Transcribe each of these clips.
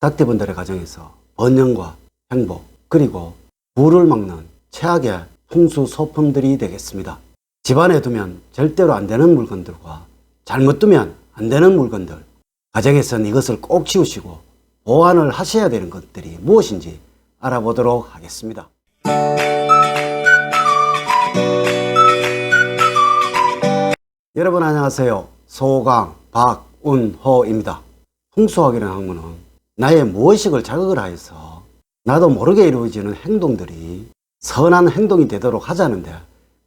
닭띠분들의 가정에서 번영과 행복 그리고 부를 막는 최악의 풍수 소품들이 되겠습니다. 집안에 두면 절대로 안 되는 물건들과 잘못 두면 안 되는 물건들 가정에서는 이것을 꼭 치우시고 보완을 하셔야 되는 것들이 무엇인지 알아보도록 하겠습니다. 여러분 안녕하세요. 소강 박운호입니다. 풍수학이라는 학문은 나의 무의식을 자극을 하여서 나도 모르게 이루어지는 행동들이 선한 행동이 되도록 하자는데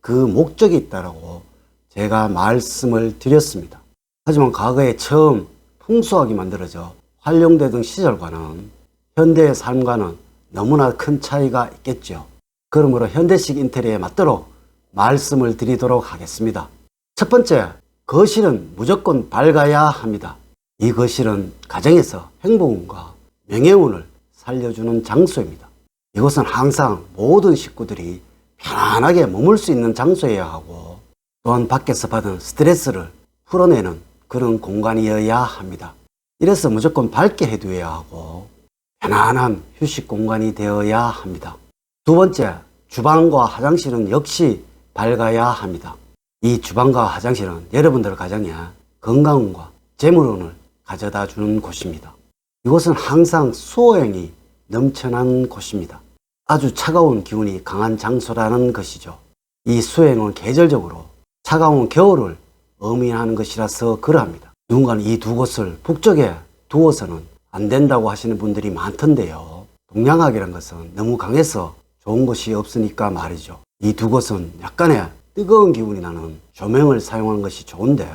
그 목적이 있다라고 제가 말씀을 드렸습니다. 하지만 과거에 처음 풍수학이 만들어져 활용되던 시절과는 현대의 삶과는 너무나 큰 차이가 있겠죠. 그러므로 현대식 인테리어에 맞도록 말씀을 드리도록 하겠습니다. 첫 번째, 거실은 무조건 밝아야 합니다. 이 거실은 가정에서 행복운과 명예운을 살려주는 장소입니다. 이곳은 항상 모든 식구들이 편안하게 머물 수 있는 장소여야 하고 또한 밖에서 받은 스트레스를 풀어내는 그런 공간이어야 합니다. 이래서 무조건 밝게 해두어야 하고 편안한 휴식 공간이 되어야 합니다. 두 번째, 주방과 화장실은 역시 밝아야 합니다. 이 주방과 화장실은 여러분들 가정에 건강운과 재물운을 가져다 주는 곳입니다. 이곳은 항상 수호행이 넘쳐난 곳입니다. 아주 차가운 기운이 강한 장소라는 것이죠. 이 수행은 계절적으로 차가운 겨울을 의미하는 것이라서 그러합니다. 누군가는 이 두 곳을 북쪽에 두어서는 안 된다고 하시는 분들이 많던데요. 동양학이란 것은 너무 강해서 좋은 것이 없으니까 말이죠. 이 두 곳은 약간의 뜨거운 기운이 나는 조명을 사용하는 것이 좋은데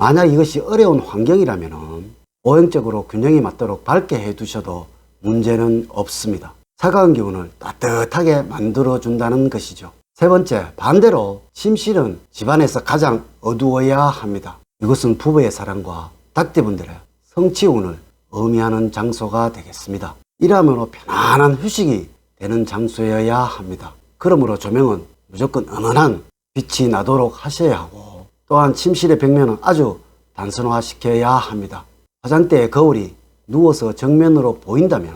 만약 이것이 어려운 환경이라면 오행적으로 균형이 맞도록 밝게 해두셔도 문제는 없습니다. 차가운 기운을 따뜻하게 만들어준다는 것이죠. 세 번째, 반대로 침실은 집안에서 가장 어두워야 합니다. 이것은 부부의 사랑과 닭띠분들의 성취운을 의미하는 장소가 되겠습니다. 이러므로 편안한 휴식이 되는 장소여야 합니다. 그러므로 조명은 무조건 은은한 빛이 나도록 하셔야 하고 또한 침실의 벽면은 아주 단순화시켜야 합니다. 화장대의 거울이 누워서 정면으로 보인다면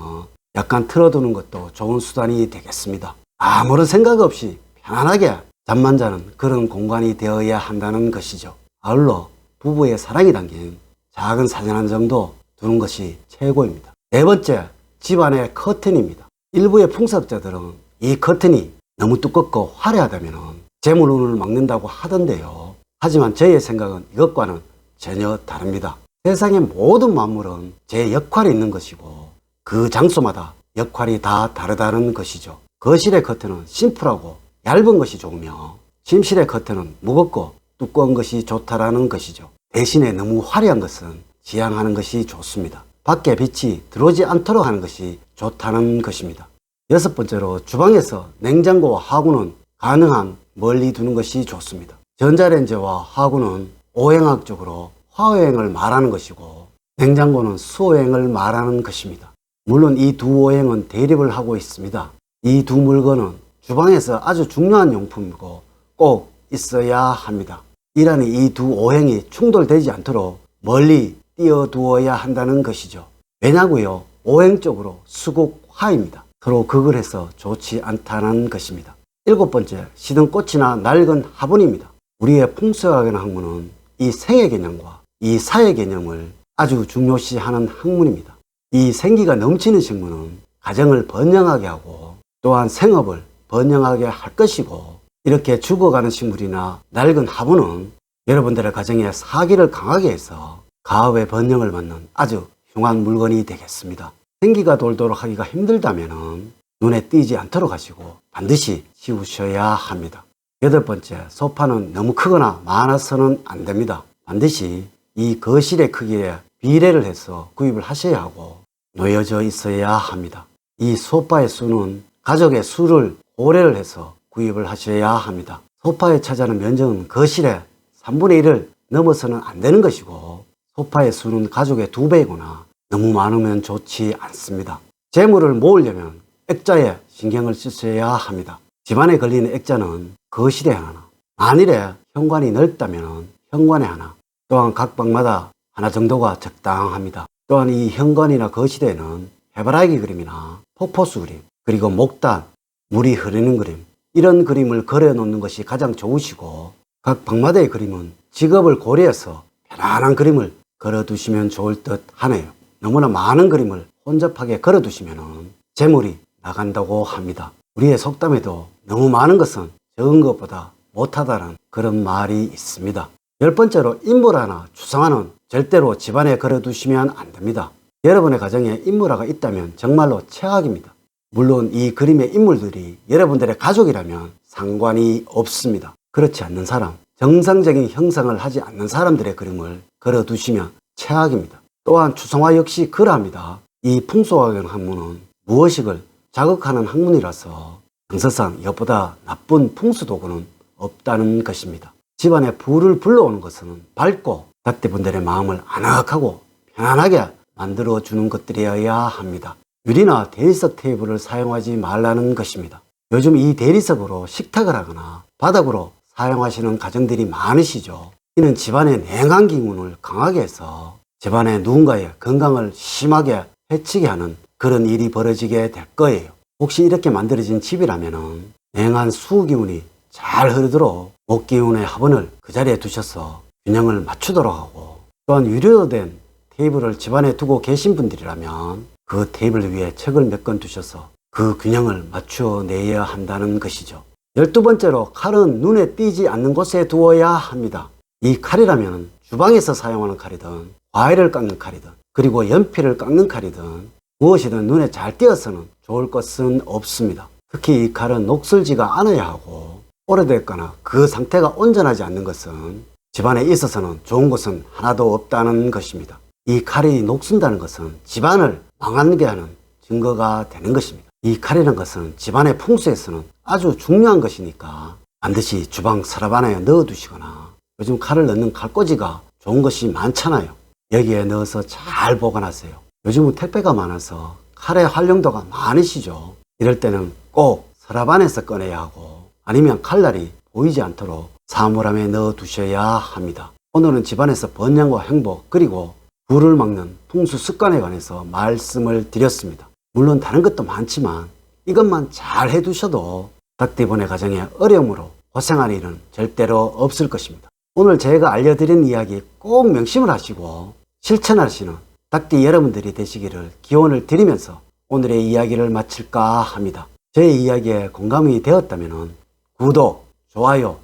약간 틀어두는 것도 좋은 수단이 되겠습니다. 아무런 생각 없이 편안하게 잠만 자는 그런 공간이 되어야 한다는 것이죠. 아울러 부부의 사랑이 담긴 작은 사진 한 정도 두는 것이 최고입니다. 네 번째, 집안의 커튼입니다. 일부의 풍습자들은 이 커튼이 너무 두껍고 화려하다면 재물운을 막는다고 하던데요. 하지만 저의 생각은 이것과는 전혀 다릅니다. 세상의 모든 만물은 제 역할이 있는 것이고 그 장소마다 역할이 다 다르다는 것이죠. 거실의 커튼은 심플하고 얇은 것이 좋으며 침실의 커튼은 무겁고 두꺼운 것이 좋다라는 것이죠. 대신에 너무 화려한 것은 지양하는 것이 좋습니다. 밖에 빛이 들어오지 않도록 하는 것이 좋다는 것입니다. 여섯 번째로 주방에서 냉장고와 하구는 가능한 멀리 두는 것이 좋습니다. 전자레인지와 하구는 오행학적으로 화오행을 말하는 것이고 냉장고는 수오행을 말하는 것입니다. 물론 이 두 오행은 대립을 하고 있습니다. 이 두 물건은 주방에서 아주 중요한 용품이고 꼭 있어야 합니다. 이라니 이 두 오행이 충돌되지 않도록 멀리 띄어두어야 한다는 것이죠. 왜냐고요? 오행적으로 수국화입니다. 서로 극을 해서 좋지 않다는 것입니다. 일곱 번째, 시든 꽃이나 낡은 화분입니다. 우리의 풍수학이라는 학문은 이 생의 개념과 이 사의 개념을 아주 중요시하는 학문입니다. 이 생기가 넘치는 식물은 가정을 번영하게 하고 또한 생업을 번영하게 할 것이고 이렇게 죽어가는 식물이나 낡은 화분은 여러분들의 가정에 사기를 강하게 해서 가업의 번영을 받는 아주 흉한 물건이 되겠습니다. 생기가 돌도록 하기가 힘들다면 눈에 띄지 않도록 하시고 반드시 치우셔야 합니다. 여덟 번째, 소파는 너무 크거나 많아서는 안 됩니다. 반드시 이 거실의 크기에 비례를 해서 구입을 하셔야 하고 놓여져 있어야 합니다. 이 소파의 수는 가족의 수를 고려를 해서 구입을 하셔야 합니다. 소파에 차지하는 면적은 거실의 3분의 1을 넘어서는 안 되는 것이고 소파의 수는 가족의 두 배이거나 너무 많으면 좋지 않습니다. 재물을 모으려면 액자에 신경을 쓰셔야 합니다. 집안에 걸리는 액자는 거실에 하나, 만일에 현관이 넓다면 현관에 하나, 또한 각 방마다 하나 정도가 적당합니다. 또한 이 현관이나 거실에는 해바라기 그림이나 폭포수 그림, 그리고 목단, 물이 흐르는 그림, 이런 그림을 그려놓는 것이 가장 좋으시고, 각 방마다의 그림은 직업을 고려해서 편안한 그림을 걸어두시면 좋을 듯 하네요. 너무나 많은 그림을 혼잡하게 걸어두시면 재물이 나간다고 합니다. 우리의 속담에도 너무 많은 것은 적은 것보다 못하다는 그런 말이 있습니다. 열 번째로 인물화나 추상화는 절대로 집안에 걸어두시면 안 됩니다. 여러분의 가정에 인물화가 있다면 정말로 최악입니다. 물론 이 그림의 인물들이 여러분들의 가족이라면 상관이 없습니다. 그렇지 않는 사람, 정상적인 형상을 하지 않는 사람들의 그림을 걸어두시면 최악입니다. 또한 추상화 역시 그러합니다. 이 풍속학연 학문은 무의식을 자극하는 학문이라서 정서상 이것보다 나쁜 풍수도구는 없다는 것입니다. 집안에 불을 불러오는 것은 밝고 닭대분들의 마음을 아늑하고 편안하게 만들어주는 것들이어야 합니다. 유리나 대리석 테이블을 사용하지 말라는 것입니다. 요즘 이 대리석으로 식탁을 하거나 바닥으로 사용하시는 가정들이 많으시죠. 이는 집안의 냉한 기운을 강하게 해서 집안의 누군가의 건강을 심하게 해치게 하는 그런 일이 벌어지게 될 거예요. 혹시 이렇게 만들어진 집이라면 냉한 수 기운이 잘 흐르도록 목 기운의 화분을 그 자리에 두셔서 균형을 맞추도록 하고 또한 유료로 된 테이블을 집안에 두고 계신 분들이라면 그 테이블 위에 책을 몇 권 두셔서 그 균형을 맞춰내야 한다는 것이죠. 열두 번째로 칼은 눈에 띄지 않는 곳에 두어야 합니다. 이 칼이라면 주방에서 사용하는 칼이든 과일을 깎는 칼이든 그리고 연필을 깎는 칼이든 무엇이든 눈에 잘 띄어서는 좋을 것은 없습니다. 특히 이 칼은 녹슬지가 않아야 하고 오래됐거나 그 상태가 온전하지 않는 것은 집안에 있어서는 좋은 것은 하나도 없다는 것입니다. 이 칼이 녹슨다는 것은 집안을 망하게 하는 증거가 되는 것입니다. 이 칼이라는 것은 집안의 풍수에서는 아주 중요한 것이니까 반드시 주방 서랍 안에 넣어두시거나 요즘 칼을 넣는 칼꽂이가 좋은 것이 많잖아요. 여기에 넣어서 잘 보관하세요. 요즘은 택배가 많아서 칼의 활용도가 많으시죠. 이럴 때는 꼭 서랍 안에서 꺼내야 하고 아니면 칼날이 보이지 않도록 사물함에 넣어 두셔야 합니다. 오늘은 집안에서 번영과 행복 그리고 불을 막는 풍수 습관에 관해서 말씀을 드렸습니다. 물론 다른 것도 많지만 이것만 잘 해두셔도 닭대본의 가정에 어려움으로 고생할 일은 절대로 없을 것입니다. 오늘 제가 알려드린 이야기 꼭 명심을 하시고 실천하시는 닭띠 여러분들이 되시기를 기원을 드리면서 오늘의 이야기를 마칠까 합니다. 제 이야기에 공감이 되었다면 구독, 좋아요,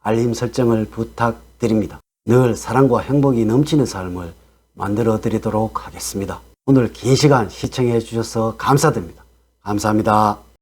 알림 설정을 부탁드립니다. 늘 사랑과 행복이 넘치는 삶을 만들어 드리도록 하겠습니다. 오늘 긴 시간 시청해 주셔서 감사드립니다. 감사합니다.